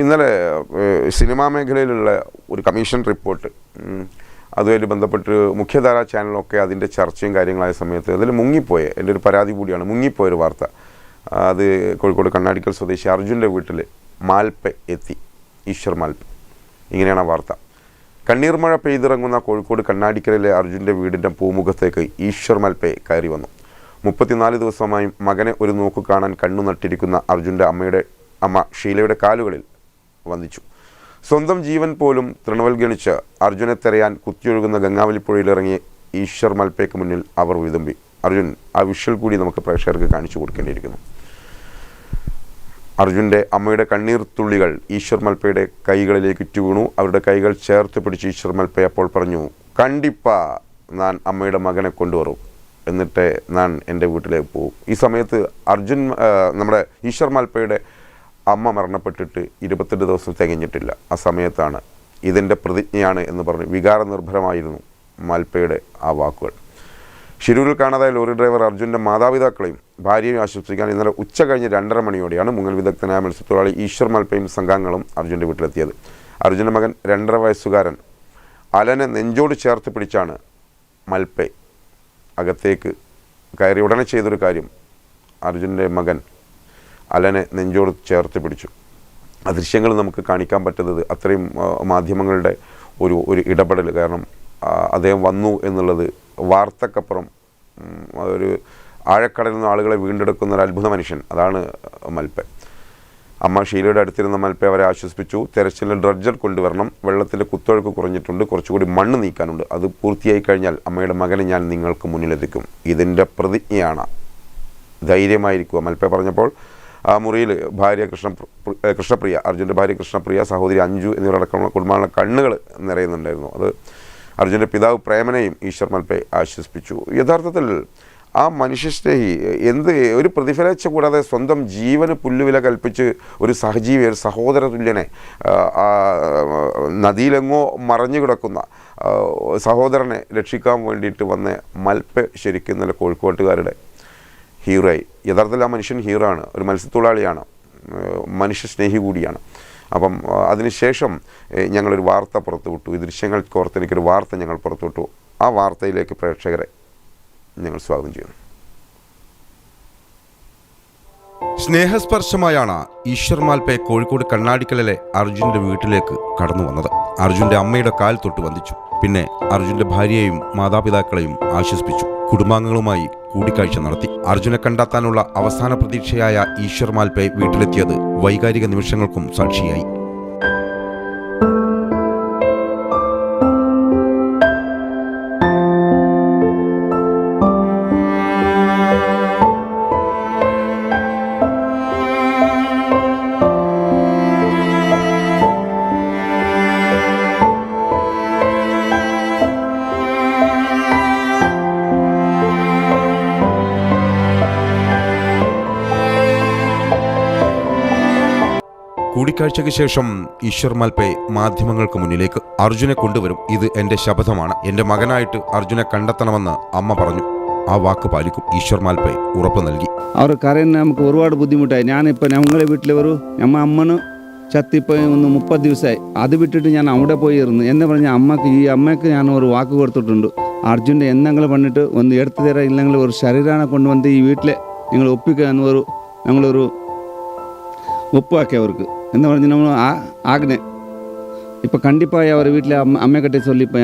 ഇന്നലെ സിനിമാ മേഖലയിലുള്ള ഒരു കമ്മീഷൻ റിപ്പോർട്ട് അതുമായിട്ട് ബന്ധപ്പെട്ട് മുഖ്യധാരാ ചാനലൊക്കെ അതിന്റെ ചർച്ചയും കാര്യങ്ങളായ സമയത്ത് അതിൽ മുങ്ങിപ്പോയ എന്റെ ഒരു പരാതി കൂടിയാണ് മുങ്ങിപ്പോയൊരു വാർത്ത. അത് കോഴിക്കോട് കണ്ണാടിക്കൽ സ്വദേശി അർജുന്റെ വീട്ടിൽ മാൽപ്പ എത്തി ഈശ്വർ മാൽപ്പ. ഇങ്ങനെയാണ് ആ വാർത്ത. കണ്ണീർ മഴ പെയ്തിറങ്ങുന്ന കോഴിക്കോട് കണ്ണാടിക്കലിലെ അർജുന്റെ വീടിന്റെ പൂമുഖത്തേക്ക് ഈശ്വർ മാൽപ്പെ കയറി വന്നു. മുപ്പത്തിനാല് ദിവസമായി മകനെ ഒരു നോക്കു കാണാൻ കണ്ണു നട്ടിരിക്കുന്ന അർജുന്റെ അമ്മയുടെ അമ്മ ഷീലയുടെ കാലുകളിൽ വന്ദിച്ചു. സ്വന്തം ജീവൻ പോലും തൃണവൽഗണിച്ച് അർജുനെ തെരയാൻ കുത്തിയൊഴുകുന്ന ഗംഗാവലിപ്പുഴയിലിറങ്ങിയ ഈശ്വർ മൽപ്പയ്ക്ക് മുന്നിൽ അവർ വിതുമ്പി. അർജുൻ ആ വിഷ്വൽ കൂടി നമുക്ക് പ്രേക്ഷകർക്ക് കാണിച്ചു കൊടുക്കേണ്ടിയിരിക്കുന്നു. അർജുന്റെ അമ്മയുടെ കണ്ണീർ തുള്ളികൾ ഈശ്വർ മൽപ്പയുടെ കൈകളിലേക്ക് വീണു അവരുടെ കൈകൾ ചേർത്ത് പിടിച്ച് ഈശ്വർ മൽപ്പ അപ്പോൾ പറഞ്ഞു കണ്ടിപ്പ ഞാൻ അമ്മയുടെ മകനെ കൊണ്ടുവരും. എന്നിട്ട് ഞാൻ എന്റെ വീട്ടിലേക്ക് പോകും ഈ സമയത്ത് അർജുൻ നമ്മുടെ ഈശ്വർ മൽപ്പയുടെ അമ്മ മരണപ്പെട്ടിട്ട് ഇരുപത്തെട്ട് ദിവസം തികഞ്ഞിട്ടില്ല. ആ സമയത്താണ് ഇതിന്റെ പ്രതിജ്ഞയാണ് എന്ന് പറഞ്ഞ് വികാരനിർഭരമായിരുന്നു മൽപ്പയുടെ ആ വാക്കുകൾ. ഷിരൂരിൽ കാണാതായ ലോറി ഡ്രൈവർ അർജുന്റെ മാതാപിതാക്കളെയും ഭാര്യയും ആശ്വസിക്കാൻ ഇന്നലെ ഉച്ച കഴിഞ്ഞ് രണ്ടര മണിയോടെയാണ് മുങ്ങൽ വിദഗ്ധനായ മത്സ്യത്തൊഴിലാളി ഈശ്വർ മൽപ്പയും സംഘാംഗങ്ങളും അർജുന്റെ വീട്ടിലെത്തിയത്. അർജുന്റെ മകൻ രണ്ടര വയസ്സുകാരൻ അലനെ നെഞ്ചോട് ചേർത്ത് പിടിച്ചാണ് മൽപ്പെ അകത്തേക്ക് കയറി ഉടനെ ചെയ്തൊരു കാര്യം അർജുന്റെ മകൻ അലനെ നെഞ്ചോട് ചേർത്ത് പിടിച്ചു. ആ ദൃശ്യങ്ങൾ നമുക്ക് കാണിക്കാൻ പറ്റുന്നത് അത്രയും മാധ്യമങ്ങളുടെ ഒരു ഒരു ഇടപെടൽ കാരണം അദ്ദേഹം വന്നു എന്നുള്ളത് വാർത്തക്കപ്പുറം ഒരു ആഴക്കടലിൽ നിന്ന് ആളുകളെ വീണ്ടെടുക്കുന്ന ഒരു അത്ഭുത മനുഷ്യൻ. അതാണ് മൽപ്പെ. അമ്മ ഷീലയുടെ അടുത്തിരുന്ന മൽപ്പെ അവരെ ആശ്വസിപ്പിച്ചു. തെരച്ചിലിൽ ഡ്രഡ്ജർ കൊണ്ടുവരണം. വെള്ളത്തിന്റെ കുത്തൊഴുക്ക് കുറഞ്ഞിട്ടുണ്ട്. കുറച്ചുകൂടി മണ്ണ് നീക്കാനുണ്ട്. അത് പൂർത്തിയായി കഴിഞ്ഞാൽ അമ്മയുടെ മകനെ ഞാൻ നിങ്ങൾക്ക് മുന്നിലെത്തിക്കും. ഇതിന്റെ പ്രതിജ്ഞയാണ്. ധൈര്യമായിരിക്കുക. മൽപ്പെ പറഞ്ഞപ്പോൾ ആ മുറിയിൽ ഭാര്യ കൃഷ്ണ കൃഷ്ണപ്രിയ അർജുന്റെ ഭാര്യ കൃഷ്ണപ്രിയ സഹോദരി അഞ്ജു എന്നിവരടക്കമുള്ള കുടുംബങ്ങളുടെ കണ്ണുകൾ നിറയുന്നുണ്ടായിരുന്നു. അത് അർജുന്റെ പിതാവ് പ്രേമനെയും ഈശ്വർ മൽപ്പെ ആശ്വസിപ്പിച്ചു. യഥാർത്ഥത്തിൽ ആ മനുഷ്യസ്നേഹി എന്ത് ഒരു പ്രതിഫലിച്ച കൂടാതെ സ്വന്തം ജീവന് പുല്ലുവില കൽപ്പിച്ച് ഒരു സഹജീവി ഒരു സഹോദര തുല്യനെ നദിയിലെങ്ങോ മറഞ്ഞു കിടക്കുന്ന സഹോദരനെ രക്ഷിക്കാൻ വേണ്ടിയിട്ട് വന്ന് മൽപ്പ ശരിക്കും കോഴിക്കോട്ടുകാരുടെ ഹീറോയായി യഥാർത്ഥത്തിൽ ആ മനുഷ്യൻ ഹീറോ ആണ്. ഒരു മത്സ്യത്തൊഴിലാളിയാണ്. മനുഷ്യ സ്നേഹി കൂടിയാണ്. അപ്പം അതിനുശേഷം ഞങ്ങളൊരു വാർത്ത പുറത്തുവിട്ടു ഈ ദൃശ്യങ്ങൾ കോർത്ത് എനിക്കൊരു വാർത്ത ഞങ്ങൾ പുറത്തുവിട്ടു ആ വാർത്തയിലേക്ക് പ്രേക്ഷകരെ ഞങ്ങൾ സ്വാഗതം ചെയ്യുന്നു. സ്നേഹസ്പർശമായാണ് ഈശ്വർ മാൽപെ കോഴിക്കോട് കണ്ണാടിക്കലിലെ അർജുന്റെ വീട്ടിലേക്ക് കടന്നു വന്നത്. അർജുന്റെ അമ്മയുടെ കാൽ തൊട്ട് വന്ദിച്ചു. പിന്നെ അർജുന്റെ ഭാര്യയെയും മാതാപിതാക്കളെയും ആശ്വസിപ്പിച്ചു. കുടുംബാംഗങ്ങളുമായി കൂടിക്കാഴ്ച നടത്തി. അർജുനെ കണ്ടെത്താനുള്ള അവസാന പ്രതീക്ഷയായ ഈശ്വർ മാൽപേ വീട്ടിലെത്തിയത് വൈകാരിക നിമിഷങ്ങൾക്കും സാക്ഷിയായി. കൂടിക്കാഴ്ചയ്ക്ക് ശേഷം ഈശ്വർ മാൽപെ മാധ്യമങ്ങൾക്ക് മുന്നിലേക്ക് അർജുനെ കൊണ്ടുവരും. ഇത് എന്റെ ശപഥമാണ്. എന്റെ മകനായിട്ട് അർജുനെ കണ്ടെത്തണമെന്ന് അമ്മ പറഞ്ഞു. ആ വാക്ക് പാലിക്കും. ഈശ്വർ മാൽപെ ഉറപ്പ് നൽകി. അവർ കരയുന്ന നമുക്ക് ഒരുപാട് ബുദ്ധിമുട്ടായി. ഞാനിപ്പോൾ ഞങ്ങളെ വീട്ടിൽ ഒരു നമ്മ അമ്മന് ചത്തിപ്പോൾ ഒന്ന് മുപ്പത് ദിവസമായി. അത് വിട്ടിട്ട് ഞാൻ അവിടെ പോയി ഇരുന്നു. എന്ന് പറഞ്ഞ അമ്മയ്ക്ക് ഈ അമ്മയ്ക്ക് ഞാൻ ഒരു വാക്ക് കൊടുത്തിട്ടുണ്ട്. അർജുന്റെ എന്തെങ്കിലും പണിട്ട് ഒന്ന് എടുത്തു തരാം ഇല്ലെങ്കിൽ ഒരു ശരീരാനെ കൊണ്ടുവന്ന് ഈ വീട്ടിലെ നിങ്ങൾ ഒപ്പിക്കുക എന്ന് ഒരു ഞങ്ങളൊരു ഒപ്പുവാക്കി അവർക്ക്. എന്ന് പറഞ്ഞ് നമ്മൾ ആ ಆಜ್ಞೆ ഇപ്പം കണ്ടിപ്പായി അവർ വീട്ടിലെ അമ്മ അമ്മയെ കെട്ടി ചൊല്ലിപ്പോ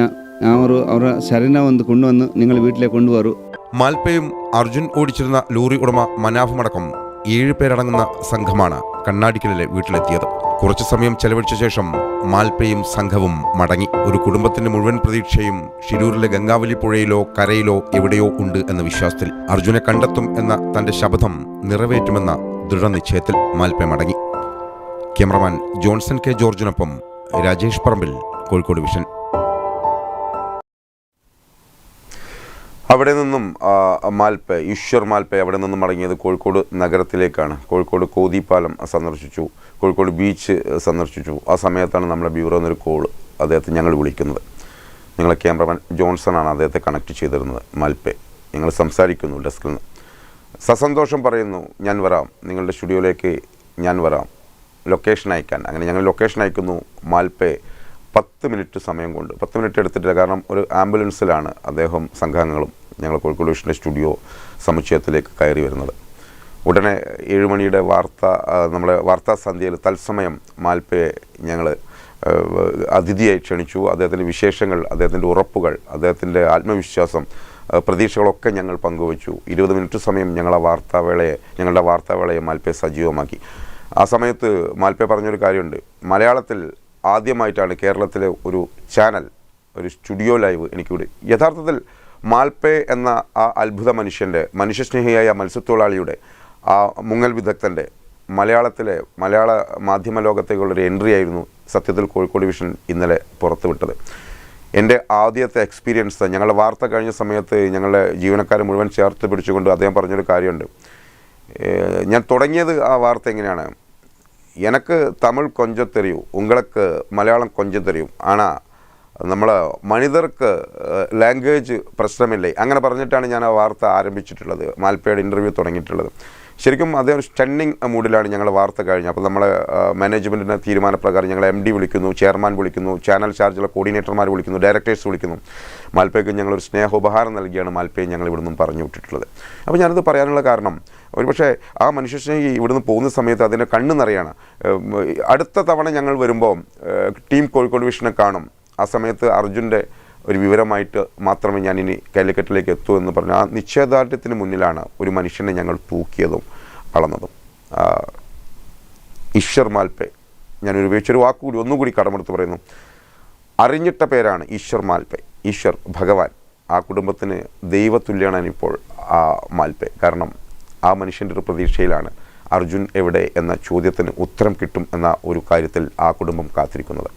അവർ അവരുടെ ശരീരം വന്ന് കൊണ്ടുവന്ന് നിങ്ങൾ വീട്ടിലേക്ക് കൊണ്ടുവരൂ. മാൽപ്പയും അർജുൻ ഓടിച്ചിരുന്ന ലോറി ഉടമ മനാഭമടക്കം ഏഴ് പേരടങ്ങുന്ന സംഘമാണ് കണ്ണാടിക്കലിലെ വീട്ടിലെത്തിയത്. കുറച്ചു സമയം ചെലവഴിച്ച ശേഷം മാൽപ്പയും സംഘവും മടങ്ങി. ഒരു കുടുംബത്തിന്റെ മുഴുവൻ പ്രതീക്ഷയും ഷിരൂരിലെ ഗംഗാവലി പുഴയിലോ കരയിലോ എവിടെയോ ഉണ്ട് എന്ന വിശ്വാസത്തിൽ അർജുനെ കണ്ടെത്തും എന്ന തന്റെ ശബ്ദം നിറവേറ്റുമെന്ന ദൃഢനിശ്ചയത്തിൽ മാൽപെ മടങ്ങി ക്യാമറമാൻ ജോൺസൺ കെ ജോർജിനൊപ്പം രാജേഷ് പറമ്പിൽ കോഴിക്കോട് വിഷൻ. അവിടെ നിന്നും മാൽപ്പ മാൽപ്പെ ഈശ്വർ മാൽപ്പെ അവിടെ നിന്നും മടങ്ങിയത് കോഴിക്കോട് നഗരത്തിലേക്കാണ്. കോഴിക്കോട് കോതിപ്പാലം സന്ദർശിച്ചു. കോഴിക്കോട് ബീച്ച് സന്ദർശിച്ചു. ആ സമയത്താണ് നമ്മുടെ ബ്യൂറോ എന്നൊരു കോൾ അദ്ദേഹത്തെ ഞങ്ങൾ വിളിക്കുന്നത്. ഞങ്ങളെ ക്യാമറമാൻ ജോൺസൺ ആണ് അദ്ദേഹത്തെ കണക്ട് ചെയ്തിരുന്നത് മാൽപ്പെ. ഞങ്ങൾ സംസാരിക്കുന്നു ഡെസ്കിൽ നിന്ന്. സസന്തോഷം പറയുന്നു ഞാൻ വരാം. നിങ്ങളുടെ സ്റ്റുഡിയോയിലേക്ക് ഞാൻ വരാം. ലൊക്കേഷൻ അയക്കാൻ. അങ്ങനെ ഞങ്ങൾ ലൊക്കേഷൻ അയക്കുന്നു മാൽപ്പെ. പത്ത് മിനിറ്റ് സമയം കൊണ്ട്. പത്ത് മിനിറ്റ് എടുത്തിട്ടില്ല. കാരണം ഒരു ആംബുലൻസിലാണ് അദ്ദേഹം സംഘാംഗങ്ങളും ഞങ്ങൾ കോഴിക്കോട് വിഷന്റെ സ്റ്റുഡിയോ സമുച്ചയത്തിലേക്ക് കയറി വരുന്നത്. ഉടനെ ഏഴുമണിയുടെ വാർത്ത നമ്മുടെ വാർത്താ സന്ധ്യയിൽ തത്സമയം മാൽപ്പയെ ഞങ്ങൾ അതിഥിയായി ക്ഷണിച്ചു. അദ്ദേഹത്തിന്റെ വിശേഷങ്ങൾ അദ്ദേഹത്തിന്റെ ഉറപ്പുകൾ അദ്ദേഹത്തിന്റെ ആത്മവിശ്വാസം പ്രതീക്ഷകളൊക്കെ ഞങ്ങൾ പങ്കുവച്ചു. ഇരുപത് മിനിറ്റ് സമയം ഞങ്ങളെ വാർത്താവേളയെ ഞങ്ങളുടെ വാർത്താവേളയെ മാൽപ്പേ സജീവമാക്കി. ആ സമയത്ത് മാൽപ്പേ പറഞ്ഞൊരു കാര്യമുണ്ട്. മലയാളത്തിൽ ആദ്യമായിട്ടാണ് കേരളത്തിലെ ഒരു ചാനൽ ഒരു സ്റ്റുഡിയോ ലൈവ് എനിക്കിവിടെ. യഥാർത്ഥത്തിൽ മാൽപ്പേ എന്ന ആ അത്ഭുത മനുഷ്യന്റെ മനുഷ്യസ്നേഹിയായ മത്സ്യത്തൊഴിലാളിയുടെ ആ മുങ്ങൽ വിദഗ്ധന്റെ മലയാളത്തിലെ മലയാള മാധ്യമ ലോകത്തേക്കുള്ളൊരു എൻട്രി ആയിരുന്നു സത്യത്തിൽ കോഴിക്കോട് വിഷൻ ഇന്നലെ പുറത്തുവിട്ടത്. എന്റെ ആദ്യത്തെ എക്സ്പീരിയൻസ് ഞങ്ങളുടെ വാർത്ത കഴിഞ്ഞ സമയത്ത് ഞങ്ങളുടെ ജീവനക്കാരെ മുഴുവൻ ചേർത്ത് പിടിച്ചുകൊണ്ട് അദ്ദേഹം പറഞ്ഞൊരു കാര്യമുണ്ട്. ഞാൻ തുടങ്ങിയത് ആ വാർത്ത എങ്ങനെയാണ്? എനിക്ക് തമിഴ് കൊഞ്ചത്തെറിയൂ ഉങ്ങൾക്ക് മലയാളം കൊഞ്ചത്തെറിയും ആണാ നമ്മൾ മനിതർക്ക് ലാംഗ്വേജ് പ്രശ്നമില്ലേ? അങ്ങനെ പറഞ്ഞിട്ടാണ് ഞാൻ ആ വാർത്ത ആരംഭിച്ചിട്ടുള്ളത്. മാൽപ്പയുടെ ഇന്റർവ്യൂ തുടങ്ങിയിട്ടുള്ളത്. ശരിക്കും അതേ ഒരു സ്റ്റണ്ണിങ് മൂഡിലാണ് ഞങ്ങൾ വാർത്ത കഴിഞ്ഞത്. അപ്പോൾ നമ്മൾ മാനേജ്മെന്റിന്റെ തീരുമാനപ്രകാരം ഞങ്ങൾ എം ഡി വിളിക്കുന്നു ചെയർമാൻ വിളിക്കുന്നു ചാനൽ ചാർജുള്ള കോർഡിനേറ്റർമാർ വിളിക്കുന്നു ഡയറക്ടേഴ്സ് വിളിക്കുന്നു. മാൽപ്പയ്ക്ക് ഞങ്ങളൊരു സ്നേഹോപഹാരം നൽകിയാണ് മാൽപ്പയെ ഞങ്ങൾ ഇവിടുന്ന് പറഞ്ഞു വിട്ടിട്ടുള്ളത്. അപ്പോൾ ഞാനത് പറയാനുള്ള കാരണം ഒരുപക്ഷെ ആ മനുഷ്യസ്നേഹി ഇവിടുന്ന് പോകുന്ന സമയത്ത് അതിന്റെ കണ്ണ് നിറയാണ്. അടുത്ത തവണ ഞങ്ങൾ വരുമ്പോൾ ടീം കോഴിക്കോട് വിഷനെ കാണും. ആ സമയത്ത് അർജുന്റെ ഒരു വിവരമായിട്ട് മാത്രമേ ഞാൻ ഇനി കാലിക്കറ്റിലേക്ക് എത്തൂ എന്ന് പറഞ്ഞു. ആ നിശ്ചയദാർഢ്യത്തിന് മുന്നിലാണ് ഒരു മനുഷ്യനെ ഞങ്ങൾ തൂക്കിയതും അളന്നതും. ഈശ്വർ മാൽപ്പെ ഞാൻ ഒരു ഉപയോഗിച്ചൊരു വാക്കുകൂടി ഒന്നുകൂടി കടമെടുത്ത് പറയുന്നു. അറിഞ്ഞിട്ട പേരാണ് ഈശ്വർ മാൽപ്പെ ഈശ്വർ ഭഗവാൻ. ആ കുടുംബത്തിന് ദൈവതുല്യമാണ് ഇപ്പോൾ ആ മാൽപ്പെ കാരണം ആ മനുഷ്യന്റെ ഒരു പ്രതീക്ഷയിലാണ് അർജുൻ എവിടെ എന്ന ചോദ്യത്തിന് ഉത്തരം കിട്ടും എന്ന ഒരു കാര്യത്തിൽ ആ കുടുംബം കാത്തിരിക്കുന്നത്.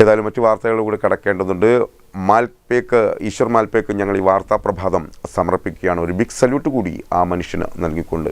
ഏതായാലും മറ്റു വാർത്തകളിലൂടെ കടക്കേണ്ടതുണ്ട്. മാൽപേക്ക് ഈശ്വർ മാൽപേക്ക് ഞങ്ങൾ ഈ വാർത്താ പ്രഭാതം സമർപ്പിക്കുകയാണ്. ഒരു ബിഗ് സല്യൂട്ട് കൂടി ആ മനുഷ്യന് നൽകിക്കൊണ്ട്